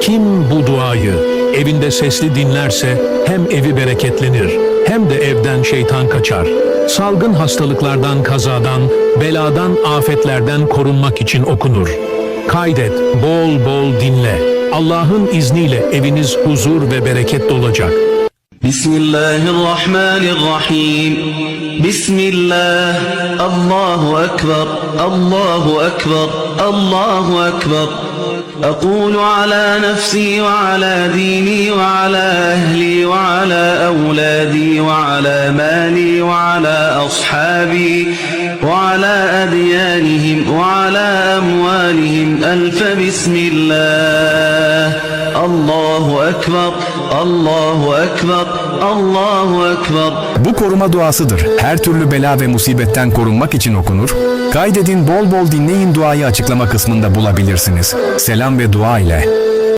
Kim bu duayı evinde sesli dinlerse hem evi bereketlenir hem de evden şeytan kaçar. Salgın hastalıklardan, kazadan, beladan, afetlerden korunmak için okunur. Kaydet, bol bol dinle. Allah'ın izniyle eviniz huzur ve bereket dolacak. بسم الله الرحمن الرحيم بسم الله الله أكبر الله أكبر الله أكبر أقول على نفسي وعلى ديني وعلى أهلي وعلى أولادي وعلى مالي وعلى أصحابي وعلى أديانهم وعلى أموالهم. ألف بسم الله. Allahu Ekber, Allahu Ekber, Allahu Ekber. Bu koruma duasıdır. Her türlü bela ve musibetten korunmak için okunur. Kaydedin bol bol dinleyin duayı açıklama kısmında bulabilirsiniz. Selam ve dua ile.